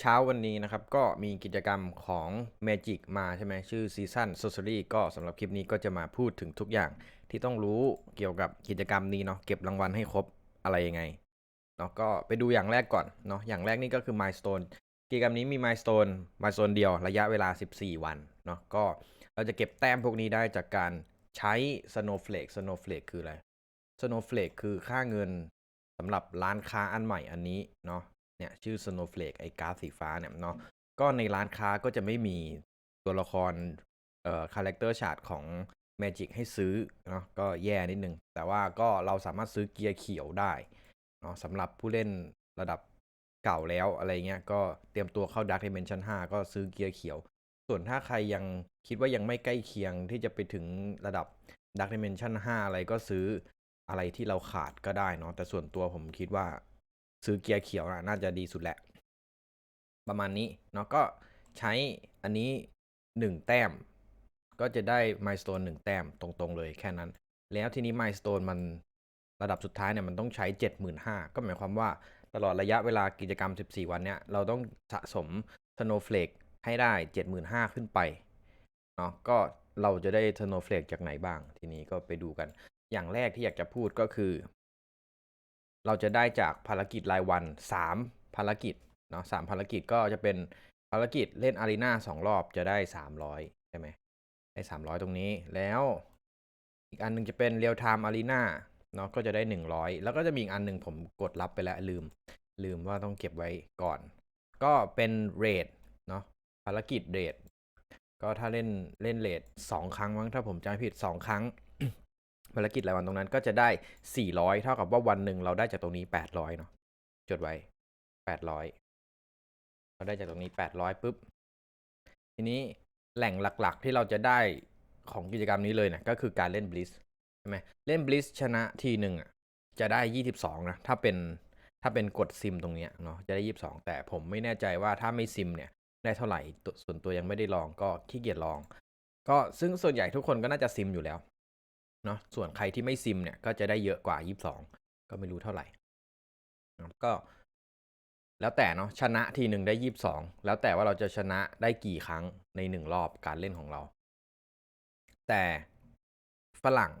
เช้าวันนี้นะครับ ก็มีกิจกรรมของ Magic มาใช่ไหมชื่อ Season Sorcery ก็สำหรับคลิปนี้ก็จะมาพูดถึงทุกอย่างที่ต้องรู้เกี่ยวกับกิจกรรมนี้เนาะเก็บรางวัลให้ครบอะไรยังไงเนาะก็ไปดูอย่างแรกก่อนเนาะอย่างแรกนี่ก็คือ Milestone กิจกรรมนี้มี Milestone Milestone เดียวระยะเวลา 14 วันเนาะก็เราจะเก็บแต้มพวกนี้ได้จากการใช้ Snowflake Snowflake คืออะไร Snowflake คือค่าเงินสำหรับร้านค้าอันใหม่อันนี้เนาะ เนี่ยชื่อ Snowflake ไอ้กราฟสีฟ้าเนี่ยเนาะก็ในร้านค้าก็จะไม่มีตัวละครเอ่อคาแรคเตอร์ชาร์ตของ Magic ให้ซื้อเนาะก็แย่นิดนึง แต่ว่าก็เราสามารถซื้อเกียร์เขียวได้เนาะสำหรับผู้เล่นระดับเก่าแล้วอะไรเงี้ยก็เตรียมตัวเข้า Dark Dimension 5 ก็ซื้อเกียร์เขียว ส่วนถ้าใครยังคิดว่ายังไม่ใกล้เคียงที่จะไปถึงระดับ Dark Dimension 5 อะไรก็ซื้ออะไรที่เราขาดก็ได้เนาะแต่ส่วนตัวผมคิดว่า ซื้อเกียร์เขียวนะน่าจะดีสุดแหละ ประมาณนี้เนาะก็ใช้อันนี้หนึ่งแต้ม ก็จะได้ม l e s t o n e หนึ่งแต้มตรงๆเลยแค่นั้น แล้วทีนี้ม l e s t o n e มันระดับสุดท้ายเนี่ยมันต้องใช้ 75,000 ก็หมายความว่าตลอดระยะเวลากิจกรรม 14 วันเนี่ยเราต้องสะสม Snowflake ให้ได้ 75,000 ขึ้นไปเนาะก็เราจะได้ Snowflake จากไหนบ้าง ทีนี้ก็ไปดูกัน อย่างแรกที่อยากจะพูดก็คือ เราจะได้จากภารกิจรายวัน 3 ภารกิจเนาะสามภารกิจก็จะเป็นภารกิจเล่นอารีนาสองรอบจะได้ 300 ใช่ไหมได้ 300 ตรงนี้แล้ว อีกอันหนึงจะเป็นเรียลไทม์อารีนาเนาะก็จะได้ 100 แล้วก็จะมีอีกอันหนึ่งผมกดรับไปแล้วลืม ลืมว่าต้องเก็บไว้ก่อน ก็เป็นเรทเนาะภารกิจเรทก็ถ้าเล่นเล่นเรทสองครั้งมั้งถ้าผมจำผิดสองครั้ง ภารกิจรายวันตรงนั้นก็จะได้ 400 เท่ากับว่าวันหนึ่งเราได้จากตรงนี้ 800 เนาะจดไว้ 800 เราได้จากตรงนี้ 800ปุ๊บ ทีนี้แหล่งหลักๆที่เราจะได้ของกิจกรรมนี้เลยนะก็คือการเล่นบลิสใช่ไหมเล่นบลิสชนะทีหนึ่งอะจะได้ 22 นะ ถ้าเป็นถ้าเป็นกดซิมตรงเนี้ยเนาะจะได้ 22 แต่ผมไม่แน่ใจว่าถ้าไม่ซิมเนี่ยได้เท่าไหร่ส่วนตัวยังไม่ได้ลองก็ขี้เกียจลอง ก็ซึ่งส่วนใหญ่ทุกคนก็น่าจะซิมอยู่แล้ว เนาะส่วนใครที่ไม่ซิมเนี่ยก็จะได้เยอะกว่า 22 ก็ไม่รู้เท่าไหร่นะก็ แล้วแต่เนาะชนะทีหนึ่งได้ 22 แล้วแต่ว่าเราจะชนะได้กี่ครั้งในหนึ่งรอบการเล่นของเรา แต่ฝรั่ง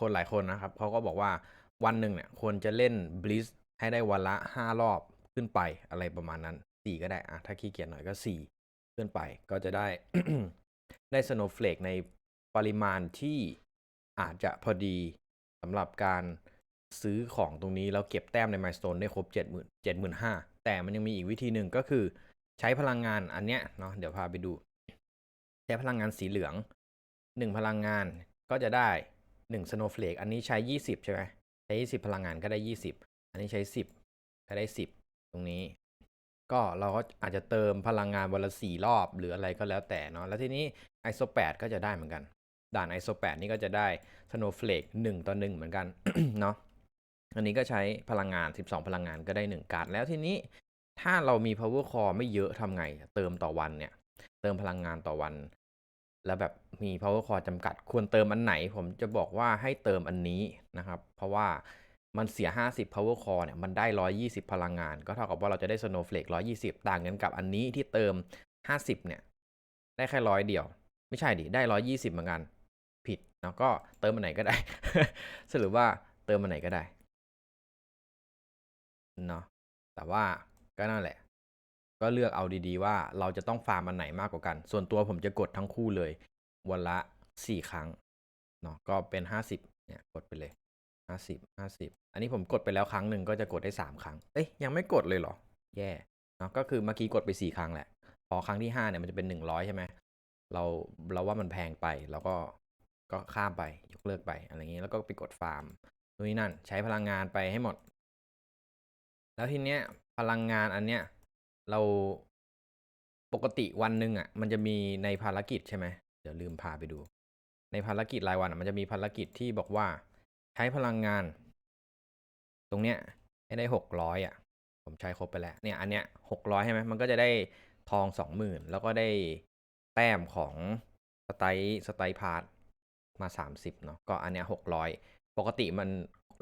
คนหลายคนนะครับเขาก็บอกว่าวันหนึ่งเนี่ยควรจะเล่นบลิสให้ได้วันละ 5 รอบขึ้นไปอะไรประมาณนั้น4ก็ได้อะถ้าขี้เกียจหน่อยก็ 4 ขึ้นไปก็จะได้ได้สโนว์เฟลกในปริมาณที่ อาจจะพอดีสำหรับการซื้อของตรงนี้แล้วเก็บแต้มใน Milestone ได้ครบ 7 0 0 0 0 75,000แต่มันยังมีอีกวิธีหนึ่งก็คือใช้พลังงานอันเนี้ยเนาะเดี๋ยวพาไปดู ใช้พลังงานสีเหลือง 1 พลังงานก็จะได้ 1 Snowflake อันนี้ใช้ 20 ใช่ไหมใช้ 20 พลังงานก็ได้ 20 อันนี้ใช้ 10 ก็ได้ 10 ตรงนี้ ก็เราก็อาจจะเติมพลังงานวันละสี่รอบหรืออะไรก็แล้วแต่เนาะแล้วทีนี้ ISO 8ก็จะได้เหมือนกัน ด่าน ISO 8 นี่ก็จะได้ Snowflake 1 ต่อ 1 เหมือนกันเนาะอันนี้ก็ใช้พลังงาน 12 พลังงานก็ได้ 1 การ์ดแล้วทีนี้ถ้าเรามี power core ไม่เยอะทำไง เติมต่อวันเนี่ย เติมพลังงานต่อวัน แล้วแบบมี power core จำกัด ควรเติมอันไหน ผมจะบอกว่าให้เติมอันนี้นะครับ เพราะว่ามันเสีย 50 power core เนี่ย มันได้ 120 พลังงาน ก็เท่ากับว่าเราจะได้ snowflake 120 ต่างกันกับอันนี้ที่เติม 50 เนี่ย ได้แค่ร้อยเดียว ไม่ใช่ดิ ได้ 120 เหมือนกัน เนาะก็เติมอันไหนก็ได้ สรุปว่าเติมอันไหนก็ได้เนาะแต่ว่าก็นั่นแหละ ก็เลือกเอาดีๆ ว่าเราจะต้องฟาร์มอันไหนมากกว่ากัน ส่วนตัวผมจะกดทั้งคู่เลย วันละ 4 ครั้งเนาะก็เป็น 50เนี่ยกดไปเลย 50 50 อันนี้ผมกดไปแล้วครั้งหนึ่งก็จะกดได้ 3 ครั้ง เอ้ยยังไม่กดเลยเหรอ แย่เนาะก็คือเมื่อกี้กดไป 4 ครั้งแหละ พอครั้งที่ 5เนี่ยมันจะเป็น 100 ใช่ไหมเราเราว่ามันแพงไปเราก็ ก็ข้ามไปยกเลิกไปอะไรอย่างนี้แล้วก็ไปกดฟาร์มนู่นนี่นั่น ใช้พลังงานไปให้หมด แล้วทีเนี้ยพลังงานอันเนี้ยเราปกติวันหนึ่งอะ มันจะมีในภารกิจใช่ไหมเดี๋ยวลืมพาไปดู ในภารกิจรายวันอะมันจะมีภารกิจที่บอกว่าใช้พลังงาน ตรงเนี้ยให้ได้หกร้อยอะ ผมใช้ครบไปแล้ว เนี่ย อันเนี้ยหกร้อยใช่ไหมมันก็จะได้ทองสองหมื่นแล้วก็ได้แต้มของสไตล์สไตล์พาร์ท มาสามสิบเนาะก็อันเนี้ยหกร้อยปกติมัน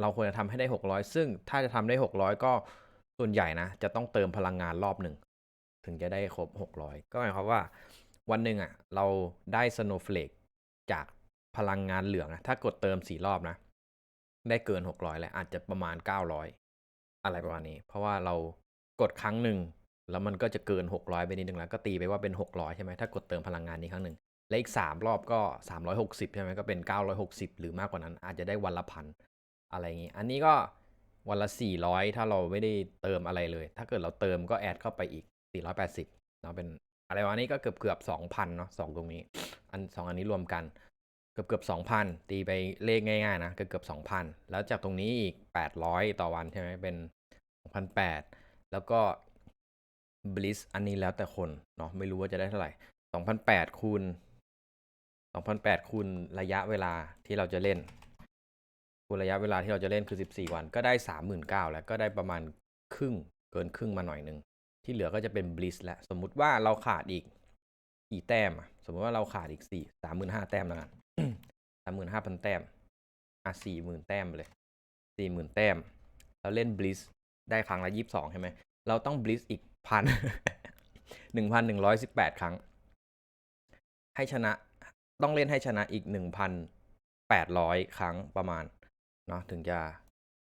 เราควรจะทำให้ได้หกร้อยซึ่งถ้าจะทำได้หกร้อยก็ส่วนใหญ่นะ จะต้องเติมพลังงานรอบหนึ่ง ถึงจะได้ครบ 600 ก็หมายความว่าวันหนึ่งอะ เราได้ Snowflake จากพลังงานเหลืองนะถ้ากดเติมสี่รอบนะ ได้เกิน 600 แล้วอาจจะประมาณ 900 อะไรประมาณนี้ เพราะว่าเรากดครั้งหนึ่งแล้วมันก็จะเกิน 600 ไปนิดนึงแล้ว ก็ตีไปว่าเป็น 600 ใช่ไหมถ้ากดเติมพลังงานนี้ครั้งหนึ่ง และอีก 3 รอบก็ 360 ใช่ไหมก็เป็น 960 หรือมากกว่านั้น อาจจะได้วันละพันอะไรอย่างนี้ อันนี้ก็วันละ 400 ถ้าเราไม่ได้เติมอะไรเลย ถ้าเกิดเราเติมก็แอดเข้าไปอีก 480เนาะเป็นอะไรวะนี้ก็เกือบเกือบ2,000เนาะสองตรงนี้ อันสองอันนี้รวมกันเกือบเกือบ2,000 ตีไปเลขง่ายๆนะเกือบเกือบ2,000 แล้วจากตรงนี้อีก 800 ต่อวันใช่ไหมเป็น2,800แล้วก็ bliss อันนี้แล้วแต่คนเนาะไม่รู้ว่าจะได้เท่าไหร่2,800คูณ 2,800คูณระยะเวลาที่เราจะเล่นคูณระยะเวลาที่เราจะเล่นคือ 14 วัน ก็ได้ 39,000แล้วก็ได้ประมาณครึ่งเกินครึ่งมาหน่อยหนึ่งที่เหลือก็จะเป็น bliss แล้วสมมุติว่าเราขาดอีกกี่แต้มสมมติว่าเราขาดอีกสี่สามหมื่นห้าแต้มแล้วกันสามหมื่นห้าพันแต้มอะสี่หมื่นแต้มเลยสี่หมื่นแต้ม เราเล่นบลิสได้ครั้งละยี่สิบสองใช่ไหมเราต้องบลิสอีกพันหนึ่งพันหนึ่งร้อยสิบแปดครั้ง ให้ชนะ ต้องเล่นให้ชนะอีกหนึ่งพันแปดร้อยครั้งประมาณเนาะถึงจะ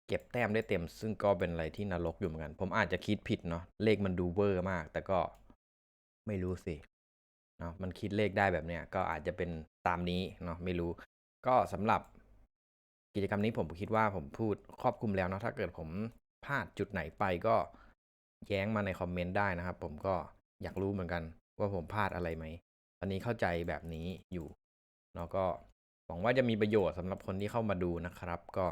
เก็บแต้มได้เต็ม ซึ่งก็เป็นอะไรที่นรกอยู่เหมือนกัน ผมอาจจะคิดผิดเนาะเลขมันดูเวอร์มาก แต่ก็ไม่รู้สิเนาะมันคิดเลขได้แบบเนี้ยก็อาจจะเป็นตามนี้เนาะไม่รู้ ก็สำหรับกิจกรรมนี้ผมคิดว่าผมพูดครอบคลุมแล้วเนาะถ้าเกิดผมพลาดจุดไหนไปก็แย้งมาในคอมเมนต์ได้นะครับ ผมก็อยากรู้เหมือนกันว่าผมพลาดอะไรไหมตอนนี้เข้าใจแบบนี้อยู่ เนาะก็หวังว่าจะมีประโยชน์สำหรับคนที่เข้ามาดูนะครับ ก็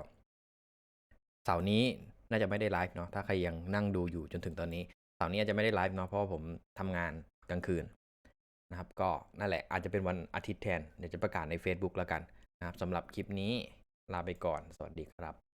เสาร์นี้น่าจะไม่ได้ไลฟ์เนาะถ้าใครยังนั่งดูอยู่จนถึงตอนนี้เสาร์นี้อาจจะไม่ได้ไลฟ์เนาะเพราะผมทำงานกลางคืนนะครับ ก็นั่นแหละอาจจะเป็นวันอาทิตย์แทนเดี๋ยวจะประกาศใน Facebook แล้วกันนะครับสำหรับคลิปนี้ลาไปก่อน สวัสดีครับ